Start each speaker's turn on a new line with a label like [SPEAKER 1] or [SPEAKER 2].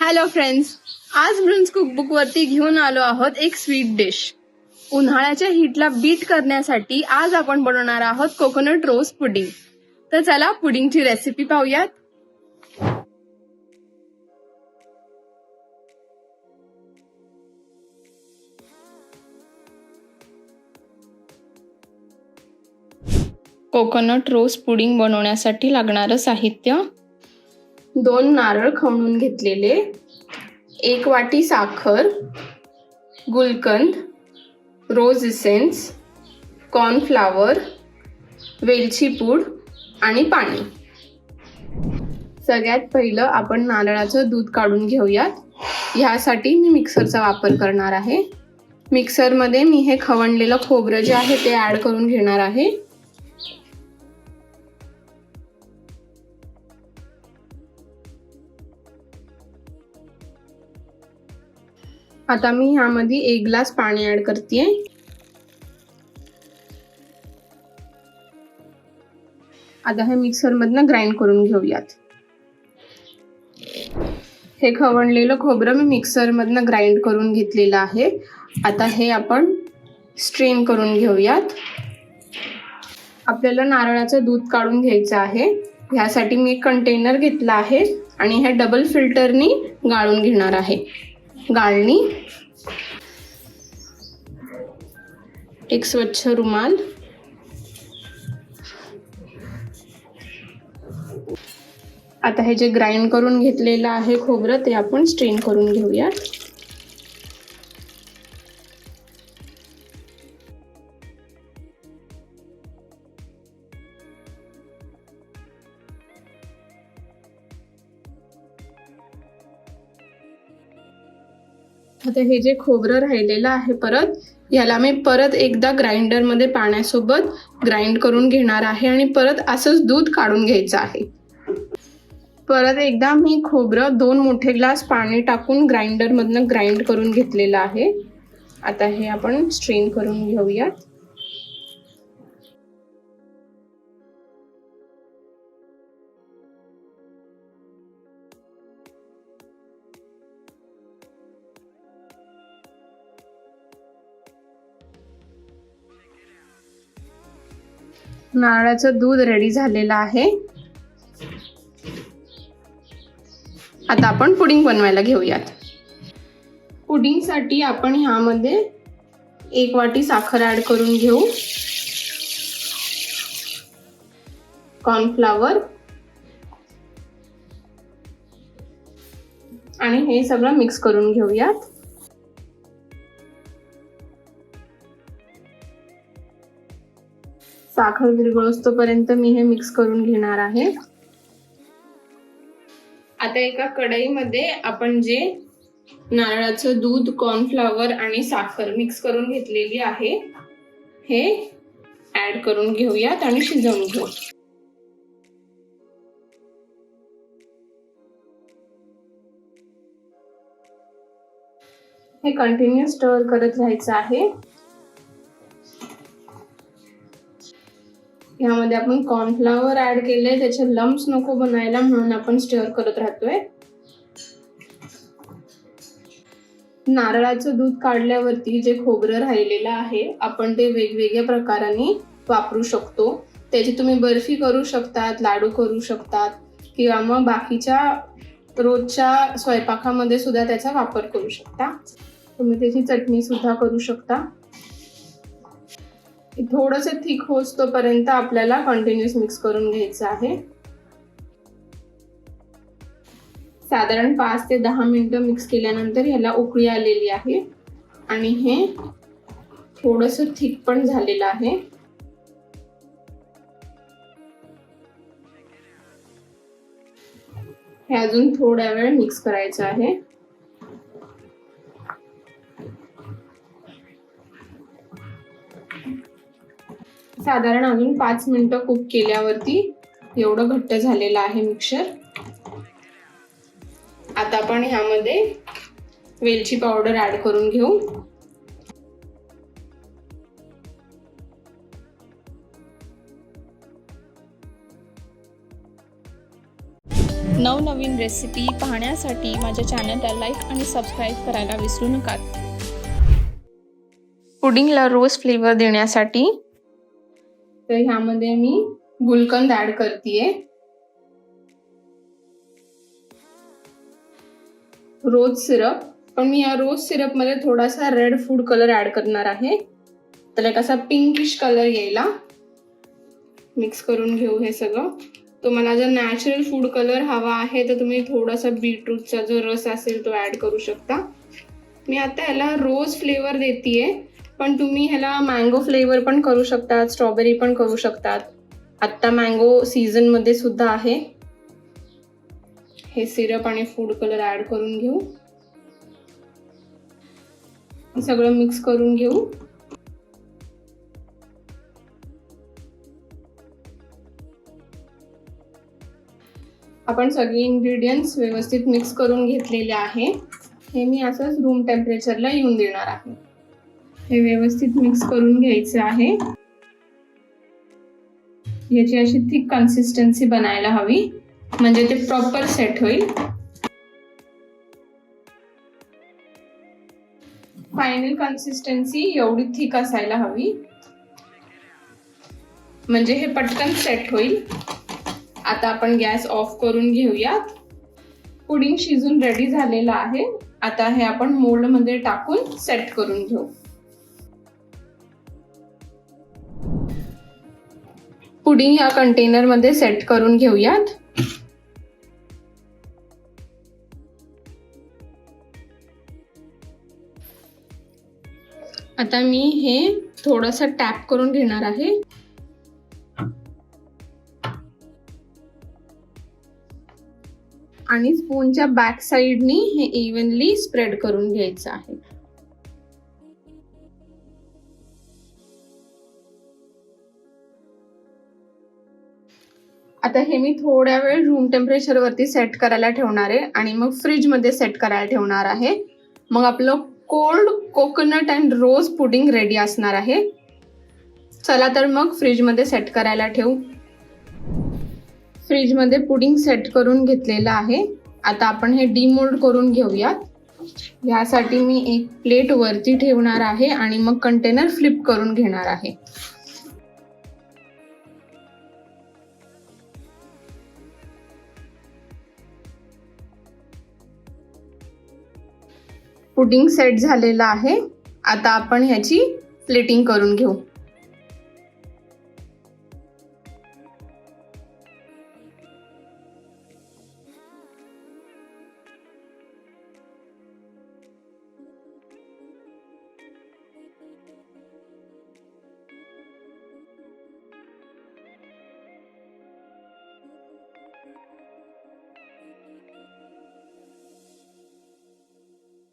[SPEAKER 1] Hello friends आज ब्रुन्स cookbook वरती घेऊन आलो आहोत एक स्वीट डिश उन्हाळ्याच्या हीटला बीट करण्यासाठी आज आपण बनवणार आहोत कोकोनट रोज पुडिंग तर चला पुडिंगची रेसिपी पाहूयात. कोकोनट रोज पुडिंग बनवण्यासाठी लागणारं साहित्य दोन नारळ खवणून घेतलेले. एक वाटी साखर गुलकंद रोज इसेन्स कॉर्नफ्लावर वेलची पूड आणि पाणी. सगळ्यात पहिलं आपण नारळाचं दूध काढून घेऊयात. ह्यासाठी मी मिक्सरचा वापर करणार आहे. मिक्सरमध्ये मी हे खवणलेलं खोबरं जे आहे ते ॲड करून घेणार आहे. आता मी ह्यामध्ये एक ग्लास पाणी ऍड करते आता हे मिक्सरमधनं ग्राइंड करून घेऊयात. हे खवणलेलं खोबरं मी मिक्सरमधनं ग्राइंड करून घेतलेलं आहे. आता हे आपण स्ट्रेन करून घेऊयात. आपल्याला नारळाचं दूध काढून घ्यायचं आहे. ह्यासाठी मी एक कंटेनर घेतला आहे आणि हे डबल फिल्टरनी गाळून घेणार आहे. गाळणी. एक स्वच्छ रुमाल. आता हे जे ग्राइंड करून घेतलेलं आहे खोबरं ते आपण स्ट्रेन करून घेऊयात. आता हे जे खोबरं राहिलेलं आहे परत याला मी परत एकदा ग्राइंडरमध्ये पाण्यासोबत ग्राइंड करून घेणार आहे आणि परत असंच दूध काढून घ्यायचं आहे. परत एकदा मी खोबरं दोन मोठे ग्लास पाणी टाकून ग्राइंडरमधनं ग्राइंड करून घेतलेलं आहे. आता हे आपण स्ट्रेन करून घेऊयात. नारळाचं दूध रेडी झालेलं आहे. आता आपण पुडिंग बनवायला घेऊयात. पुडिंगसाठी आपण ह्यामध्ये एक वाटी साखर ॲड करून घेऊ. कॉर्नफ्लावर आणि हे सगळं मिक्स करून घेऊयात. साखर विरघळतोपर्यंत मी हे मिक्स करून घेणार आहे. आता एका कढईमध्ये आपण जे नारळाचं दूध कॉर्नफ्लॉवर आणि साखर मिक्स करून घेतलेली आहे हे ऍड करून घेऊयात आणि शिजवून घेऊ. हे कंटिन्यू स्टर करत राहायचं आहे. यामध्ये आपण कॉर्नफ्लावर ऍड केले त्याचे लम्स नको बनायला म्हणून आपण स्टर करत राहतोय. नारळाचं दूध काढल्यावरती जे खोबरं राहिलेलं आहे आपण ते वेगवेगळ्या प्रकाराने वापरू शकतो. त्याची तुम्ही बर्फी करू शकतात लाडू करू शकतात किंवा मग बाकीच्या रोजच्या स्वयंपाकामध्ये सुद्धा त्याचा वापर करू शकता. तुम्ही त्याची चटणी सुद्धा करू शकता. थोडंसं थिक होस तोपर्यंत आपल्याला कंटिन्युअस मिक्स करून घ्यायचं आहे. साधारण पाच ते दहा मिनिटं मिक्स केल्यानंतर ह्याला उकळी आलेली आहे. आणि हे थोडस थिक पण झालेलं आहे. हे अजून थोड्या वेळ मिक्स करायचं आहे. साधारण अजून पाच मिनिटं कुक केल्यावरती एवढं घट्ट झालेलं आहे मिक्सर. आता आपण ह्यामध्ये वेलची पावडर ऍड करून घेऊ.
[SPEAKER 2] नवनवीन रेसिपी पाहण्यासाठी माझ्या चॅनलला लाईक आणि सबस्क्राईब करायला विसरू नका.
[SPEAKER 1] पुडिंगला रोज फ्लेवर देण्यासाठी तर ह्यामध्ये मी गुलकंद ऍड करतेय. Rose syrup. पण मी या रोज सिरपमध्ये थोडासा रेड फूड कलर ऍड करणार आहे. तर एक असा पिंकिश कलर यायला. मिक्स करून घेऊ हे सगळं. तुम्हाला जर नॅचरल फूड कलर हवा आहे तर तुम्ही थोडासा बीटरूटचा जो रस असेल तो ऍड करू शकता. मी आता याला रोज फ्लेवर देते पण तुम्ही ह्याला मँगो फ्लेवर पण करू शकतात स्ट्रॉबेरी पण करू शकतात. आत्ता मँगो सीझनमध्ये सुद्धा आहे. हे सिरप आणि फूड कलर ॲड करून घेऊ. सगळं मिक्स करून घेऊ. आपण सगळे इन्ग्रेडियंट्स व्यवस्थित मिक्स करून घेतलेले आहे. हे मी असंच रूम टेम्परेचरला येऊन देणार आहे. हे व्यवस्थित मिक्स करून घ्यायचं आहे. याची अशी थिक कन्सिस्टन्सी बनायला हवी. म्हणजे ते प्रॉपर सेट होईल. फायनल कन्सिस्टन्सी एवढी थिक असायला हवी. म्हणजे हे पटकन सेट होईल. आता आपण गॅस ऑफ करून घेऊयात. पुडिंग शिजून रेडी झालेलं आहे. आता हे आपण मोल्डमध्ये टाकून सेट करून घेऊ. पुडिंग या कंटेनरमध्ये सेट करून घेऊयात. आता मी हे थोडस टॅप करून घेणार आहे. आणि स्पूनच्या बॅक साईडनी हे इव्हनली स्प्रेड करून घ्यायचं आहे. आता हे मी थोड्या वेळ रूम टेम्परेचर वरती सेट करायला ठेवणार आहे आणि मग फ्रीजमध्ये सेट करायला ठेवणार आहे. मग आपलं cold coconut and rose pudding ready असणार आहे. चला तर मग फ्रीजमध्ये सेट करायला ठेवू. फ्रीजमध्ये पुडिंग सेट करून घेतलेलं आहे. आता आपण हे डिमोल्ड करून घेऊयात. यासाठी मी एक प्लेट वरती ठेवणार आहे आणि मग कंटेनर फ्लिप करून घेणार आहे. पुडिंग सेट झालेलं आहे. आता आपण ह्याची प्लेटिंग करून घेऊ.